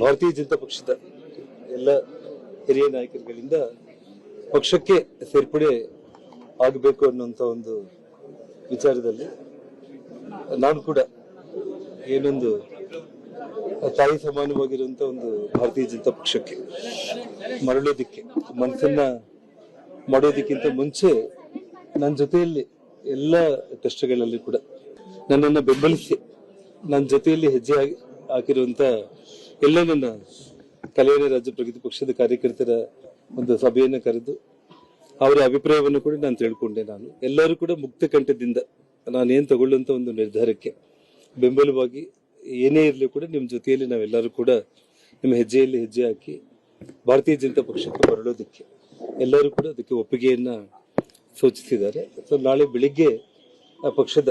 ಭಾರತೀಯ ಜನತಾ ಪಕ್ಷದ ಎಲ್ಲ ಹಿರಿಯ ನಾಯಕರುಗಳಿಂದ ಪಕ್ಷಕ್ಕೆ ಸೇರ್ಪಡೆ ಆಗಬೇಕು ಅನ್ನುವಂಥ ಒಂದು ವಿಚಾರದಲ್ಲಿ ನಾನು ಕೂಡ ಏನೊಂದು ತಾಯಿ ಸಮಾನವಾಗಿರುವಂಥ ಒಂದು ಭಾರತೀಯ ಜನತಾ ಪಕ್ಷಕ್ಕೆ ಮರಳೋದಿಕ್ಕೆ, ಮನಸ್ಸನ್ನ ಮಾಡೋದಕ್ಕಿಂತ ಮುಂಚೆ ನನ್ನ ಜೊತೆಯಲ್ಲಿ ಎಲ್ಲ ಕಷ್ಟಗಳಲ್ಲಿ ಕೂಡ ನನ್ನನ್ನು ಬೆಂಬಲಿಸಿ ನನ್ನ ಜೊತೆಯಲ್ಲಿ ಹೆಜ್ಜೆ ಹಾಕಿರುವಂಥ ಎಲ್ಲ ನನ್ನ ಕಲ್ಯಾಣ ರಾಜ್ಯ ಪ್ರಗತಿ ಪಕ್ಷದ ಕಾರ್ಯಕರ್ತರ ಒಂದು ಸಭೆಯನ್ನು ಕರೆದು ಅವರ ಅಭಿಪ್ರಾಯವನ್ನು ಕೂಡ ನಾನು ತಿಳ್ಕೊಂಡೆ ನಾನು. ಎಲ್ಲರೂ ಕೂಡ ಮುಕ್ತ ಕಂಠದಿಂದ ನಾನೇನು ತಗೊಳ್ಳುವಂಥ ಒಂದು ನಿರ್ಧಾರಕ್ಕೆ ಬೆಂಬಲವಾಗಿ ಏನೇ ಇರಲಿ ಕೂಡ ನಿಮ್ಮ ಜೊತೆಯಲ್ಲಿ ನಾವೆಲ್ಲರೂ ಕೂಡ ನಿಮ್ಮ ಹೆಜ್ಜೆಯಲ್ಲಿ ಹೆಜ್ಜೆ ಹಾಕಿ ಭಾರತೀಯ ಜನತಾ ಪಕ್ಷಕ್ಕೆ ಹೊರಡೋದಕ್ಕೆ ಎಲ್ಲರೂ ಕೂಡ ಅದಕ್ಕೆ ಒಪ್ಪಿಗೆಯನ್ನ ಸೂಚಿಸಿದ್ದಾರೆ. ಸೊ ನಾಳೆ ಬೆಳಿಗ್ಗೆ ಪಕ್ಷದ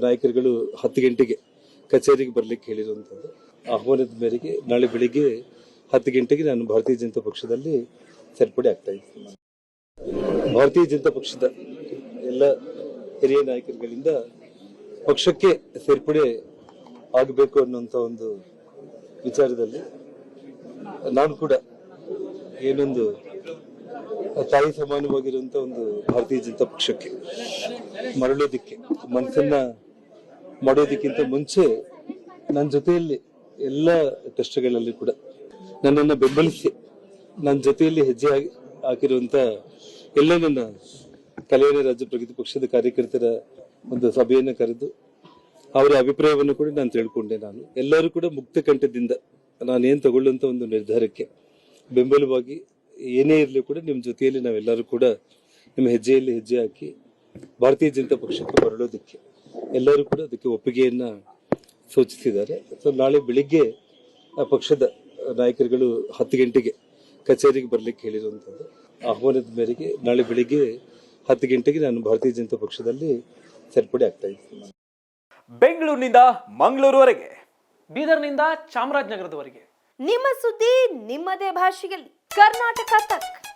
ನಾಯಕರುಗಳು ಹತ್ತು ಗಂಟೆಗೆ ಕಚೇರಿಗೆ ಬರ್ಲಿಕ್ಕೆ ಹೇಳಿರುವಂಥದ್ದು ಆಹ್ವಾನದ ಮೇರೆಗೆ ನಾಳೆ ಬೆಳಿಗ್ಗೆ ಹತ್ತು ಗಂಟೆಗೆ ನಾನು ಭಾರತೀಯ ಜನತಾ ಪಕ್ಷದಲ್ಲಿ ಸೇರ್ಪಡೆ ಆಗ್ತಾ ಇದ್ದೀನಿ. ಭಾರತೀಯ ಜನತಾ ಪಕ್ಷದ ಎಲ್ಲ ಹಿರಿಯ ನಾಯಕರುಗಳಿಂದ ಪಕ್ಷಕ್ಕೆ ಸೇರ್ಪಡೆ ಆಗಬೇಕು ಅನ್ನುವಂಥ ಒಂದು ವಿಚಾರದಲ್ಲಿ ನಾನು ಕೂಡ ಏನೊಂದು ತಾಯಿ ಸಮಾನವಾಗಿರುವಂಥ ಒಂದು ಭಾರತೀಯ ಜನತಾ ಪಕ್ಷಕ್ಕೆ ಮರಳೋದಿಕ್ಕೆ, ಮನಸ್ಸನ್ನ ಮಾಡೋದಕ್ಕಿಂತ ಮುಂಚೆ ನನ್ನ ಜೊತೆಯಲ್ಲಿ ಎಲ್ಲ ಕಷ್ಟಗಳಲ್ಲಿ ಕೂಡ ನನ್ನನ್ನು ಬೆಂಬಲಿಸಿ ನನ್ನ ಜೊತೆಯಲ್ಲಿ ಹೆಜ್ಜೆ ಹಾಕಿ- ಹಾಕಿರುವಂತ ಎಲ್ಲ ನನ್ನ ಕಲ್ಯಾಣ ರಾಜ್ಯ ಪ್ರಗತಿ ಪಕ್ಷದ ಕಾರ್ಯಕರ್ತರ ಒಂದು ಸಭೆಯನ್ನು ಕರೆದು ಅವರ ಅಭಿಪ್ರಾಯವನ್ನು ಕೂಡ ನಾನು ತಿಳ್ಕೊಂಡೆ ನಾನು. ಎಲ್ಲರೂ ಕೂಡ ಮುಕ್ತ ಕಂಠದಿಂದ ಏನು ತಗೊಳ್ಳುವಂತ ಒಂದು ನಿರ್ಧಾರಕ್ಕೆ ಬೆಂಬಲವಾಗಿ ಏನೇ ಇರಲಿ ಕೂಡ ನಿಮ್ಮ ಜೊತೆಯಲ್ಲಿ ನಾವೆಲ್ಲರೂ ಕೂಡ ನಿಮ್ಮ ಹೆಜ್ಜೆಯಲ್ಲಿ ಹೆಜ್ಜೆ ಹಾಕಿ ಭಾರತೀಯ ಜನತಾ ಪಕ್ಷಕ್ಕೆ ಹೊರಡೋದಕ್ಕೆ ಎಲ್ಲರೂ ಕೂಡ ಅದಕ್ಕೆ ಒಪ್ಪಿಗೆಯನ್ನ ಸೂಚಿಸಿದ್ದಾರೆ. ಸೊ ನಾಳೆ ಬೆಳಿಗ್ಗೆ ಆ ಪಕ್ಷದ ನಾಯಕರುಗಳು ಹತ್ತು ಗಂಟೆಗೆ ಕಚೇರಿಗೆ ಬರಲಿಕ್ಕೆ ಹೇಳಿರುವಂಥದ್ದು. ಆಹ್ವಾನದ ಮೇರೆಗೆ ನಾಳೆ ಬೆಳಿಗ್ಗೆ ಹತ್ತು ಗಂಟೆಗೆ ನಾನು ಭಾರತೀಯ ಜನತಾ ಪಕ್ಷದಲ್ಲಿ ಸೇರ್ಪಡೆ ಆಗ್ತಾ ಇದ್ದೀನಿ. ಬೆಂಗಳೂರಿನಿಂದ ಮಂಗಳೂರುವರೆಗೆ ಬೀದರ್ನಿಂದ ಚಾಮರಾಜನಗರದವರೆಗೆ. ನಿಮ್ಮ ಸುದ್ದಿ ನಿಮ್ಮದೇ ಭಾಷೆಯಲ್ಲಿ. ಕರ್ನಾಟಕ ತಕ್.